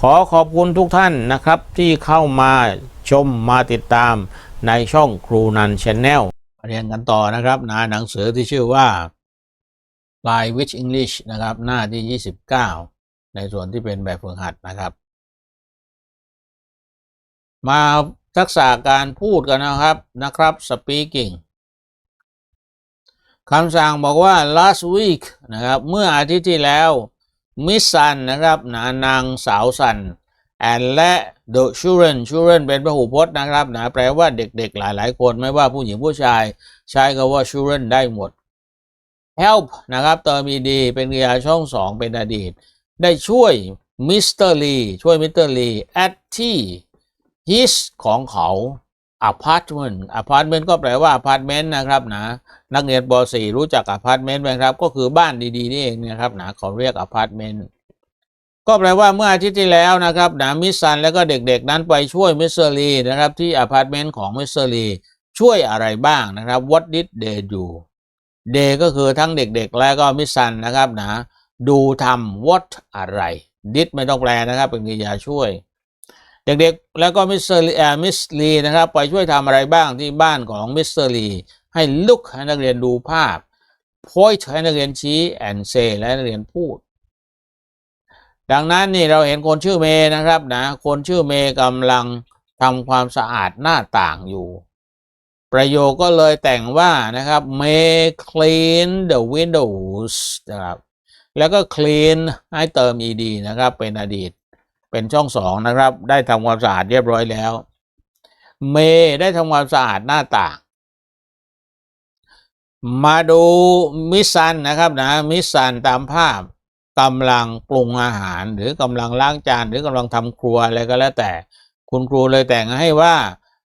ขอขอบคุณทุกท่านนะครับที่เข้ามาชมมาติดตามในช่องครูนันชแนลเรียนกันต่อนะครับนะหนังสือที่ชื่อว่า Fly with English นะครับ หน้าที่ 29 ในส่วนที่เป็นแบบฝึกหัดนะครับ มาทักษะการพูดกันนะครับนะครับ speaking คำสั่งบอกว่า last week นะครับ เมื่ออาทิตย์ที่แล้ว มิสซันนะครับนะนางสาวสัน and และ the children children เป็นพหูพจน์นะครับนะแปลว่าเด็กๆหลายๆคนไม่ว่าผู้หญิงผู้ชาย ใช้คำว่า children ได้หมด help นะครับเติม ed เป็นกริยาช่องสองเป็นอดีต ได้ช่วยมิสเตอร์ลีช่วยมิสเตอร์ลี at ที่ his ของเขา apartment apartment ก็แปลว่า apartment นะครับนะนักเรียนป .4 รู้จัก apartment ไหมครับ ก็คือบ้านดีๆนี่เองนะครับนะเขาเรียก apartment ก็แปลว่าเมื่ออาทิตย์ที่แล้วนะครับนะมิสซันแล้วก็เด็กๆนั้นไปช่วยมิสเตอรีนะครับที่อพาร์ตเมนต์ของมิสเตอรีช่วยอะไรบ้างนะครับ what did they do they ก็คือทั้งเด็กๆ และก็มิสซันนะครับนะดูทำ what อะไร did ไม่ต้องแปลนะครับเป็นกริยาช่วย เด็กๆ แล้วก็มิสเตอร์ลีมิสลีนะครับไปช่วยทำอะไรบ้างที่บ้านของมิสเตอร์ลีให้ look ให้นักเรียนดูภาพ point ให้นักเรียนชี้ and say และนักเรียนพูด ดังนั้นนี่เราเห็นคนชื่อเมย์นะครับนะคนชื่อเมย์กำลังทำความสะอาดหน้าต่างอยู่ ประโยคก็เลยแต่งว่านะครับ May clean the windows นะครับแล้วก็ clean ให้เติม ed นะครับเป็นอดีต เป็นช่องสองนะครับ ได้ทำความสะอาดเรียบร้อยแล้ว เมได้ทำความสะอาดหน้าต่าง มาดูมิสซันนะครับนะมิสซันตามภาพกำลังปรุงอาหาร หรือกำลังล้างจานหรือกำลังทำครัวอะไรก็แล้วแต่ คุณครูเลยแต่งให้ว่า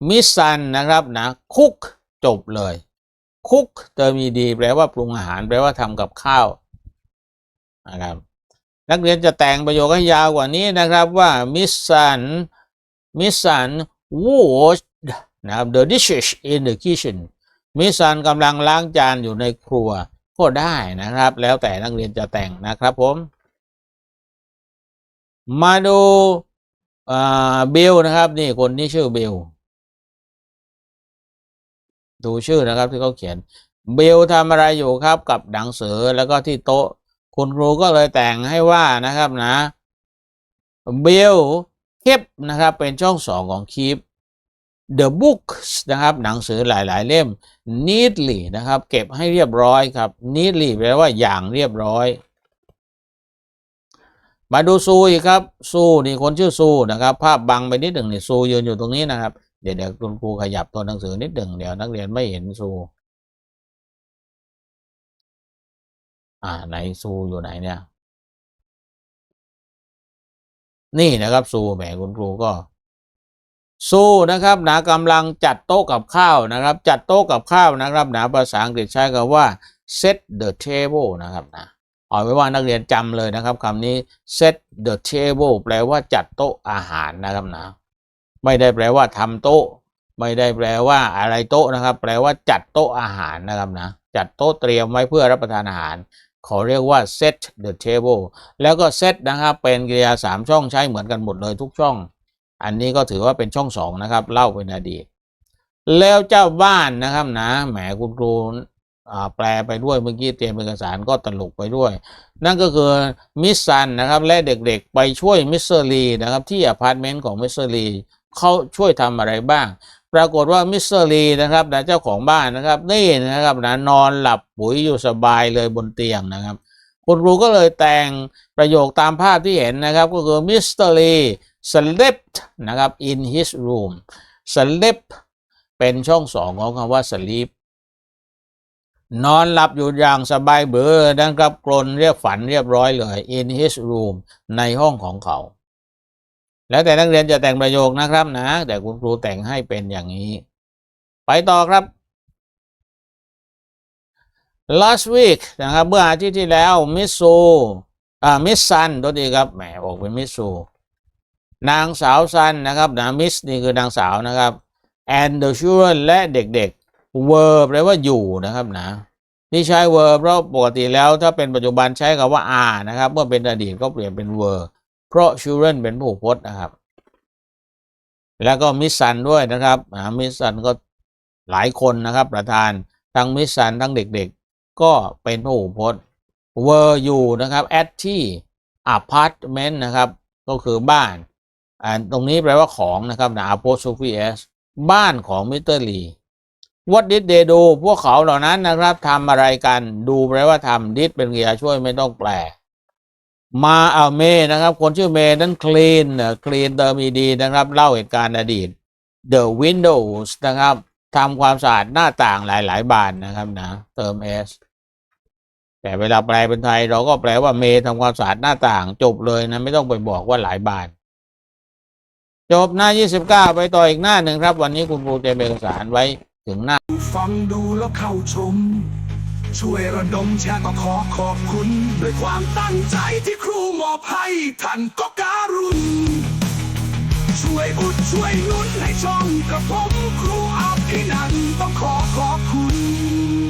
มิสซันนะครับนะคุกจบเลย คุกเติมีดีแปลว่าปรุงอาหารแปลว่าทำกับข้าวนะครับ นักเรียนจะแต่งประโยคให้ยาวกว่านี้นะครับว่ามิสซันมิสซัน washed นะครับ the dishes in the kitchen มิสซันกำลังล้างจานอยู่ในครัวก็ได้นะครับ แล้วแต่นักเรียนจะแต่งนะครับผม มาดูบิลนะครับนี่คนนี้ชื่อบิลดูชื่อนะครับที่เขาเขียนบิลทำอะไรอยู่ครับกับหนังสือแล้วก็ที่โต๊ะ คุณครูก็เลยแต่งให้ว่านะครับนะบิลเก็บนะครับเป็นช่องสองของคลิป The books นะครับหนังสือหลาย ๆ เล่ม neatly นะครับเก็บให้เรียบร้อยครับ neatly แปลว่าอย่างเรียบร้อย มาดูซูอีกครับซูนี่คนชื่อซูนะครับ ภาพบังไปนิดหนึ่งนี่ซูยืนอยู่ตรงนี้นะครับ เดี๋ยวเดี๋ยวคุณครูขยับตัวหนังสือนิดหนึ่งเดี๋ยวนักเรียนไม่เห็นซู อ่าไหนซูอยู่ไหนเนี่ย นี่นะครับซูแหมคุณครูก็สู้นะครับหนะกำลังจัดโต๊ะกับข้าวนะครับ จัดโต๊ะกับข้าวนะครับหนะภาษาอังกฤษใช้คำว่า set the table นะครับนะเอาไว้ว่านักเรียนจำเลยนะครับคำนี้ set the table แปลว่าจัดโต๊ะอาหารนะครับนะไม่ได้แปลว่าทำโต๊ะ ไม่ได้แปลว่าอะไรโต๊ะนะครับ แปลว่าจัดโต๊ะอาหารนะครับนะจัดโต๊ะเตรียมไว้เพื่อรับประทานอาหาร ขาเรียกว่า set the table แล้วก็ set นะครับ เป็นกริยาสามช่องใช้เหมือนกันหมดเลยทุกช่อง อันนี้ก็ถือว่าเป็นช่องสองนะครับ เล่าเป็นอดีต แล้วเจ้าบ้านนะครับนะแหมคุณครู แปลไปด้วยเมื่อกี้เตรียมเอกสารก็ตลกไปด้วย นั่นก็คือมิสซันนะครับและเด็กๆไปช่วยมิสเตอร์ลีนะครับที่อพาร์ตเมนต์ของมิสเตอร์ลีเขาช่วยทำอะไรบ้าง ปรากฏว่ามิสเตอร์ลีนะครับนะเจ้าของบ้านนะครับนี่นะครับนะนอนหลับปุ๋ยอยู่สบายเลยบนเตียงนะครับ คุณครูก็เลยแต่งประโยคตามภาพที่เห็นนะครับก็คือมิสเตอร์ลี slept นะครับ in his room slept เป็นช่องสองของคำว่า sleep นอนหลับอยู่อย่างสบายเบื่อนะครับกลนเรียกฝันเรียบร้อยเลย in his room ในห้องของเขา แล้วแต่นักเรียนจะแต่งประโยคนะครับนะ แต่คุณครูแต่งให้เป็นอย่างนี้ ไปต่อครับ last week นะครับเมื่ออาทิตย์ที่แล้วมิสซูอ่ามิสซันตัวดีครับแหมบอกเป็นมิสซูนางสาวซันนะครับนะมิสนี่คือนางสาวนะครับ and the children และเด็ก ๆ were แปลว่าอยู่นะครับนะนี่ใช้ were เพราะปกติแล้วถ้าเป็นปัจจุบันใช้คำว่า are นะครับ เมื่อเป็นอดีตก็เปลี่ยนเป็น were เพราะ children เป็นพหูพจน์นะครับ แล้วก็มิสซันด้วยนะครับมิสซันก็หลายคนนะครับ ประธานทั้งมิสซันทั้งเด็กๆ ก็เป็นพหูพจน์ were you นะครับ at ที่ apartment นะครับ ก็คือบ้านอ่าตรงนี้แปลว่าของนะครับนะ apostrophe s บ้านของมิสเตอร์ลี What did they do พวกเขาเหล่านั้นนะครับทำอะไรกันดูแปลว่าทำ did เป็นกริยาช่วยไม่ต้องแปล มาเอาเมนะครับ คนชื่อเมนั้น clean clean เติม ed นะครับ เล่าเหตุการณ์อดีต the windows นะครับทำความสะอาดหน้าต่างหลาย ๆ บานนะครับนะ เติม s แต่เวลาแปลเป็นไทย เราก็แปลว่าเมย์ทำความสะอาดหน้าต่างจบเลยนะ ไม่ต้องไปบอกว่าหลายบานจบหน้า 29 ไปต่ออีกหน้าหนึ่งครับ วันนี้คุณครูเตรียมเอกสารไว้ถึงหน้า ฟังดูแล้วเข้าชม ช่วยระดมแชร์ก็ขอขอบคุณ ด้วยความตั้งใจที่ครูมอบให้ท่านก็การุณช่วยอุดช่วยนุนให้ช่องกระผมครูอาภินันต้องขอขอบคุณ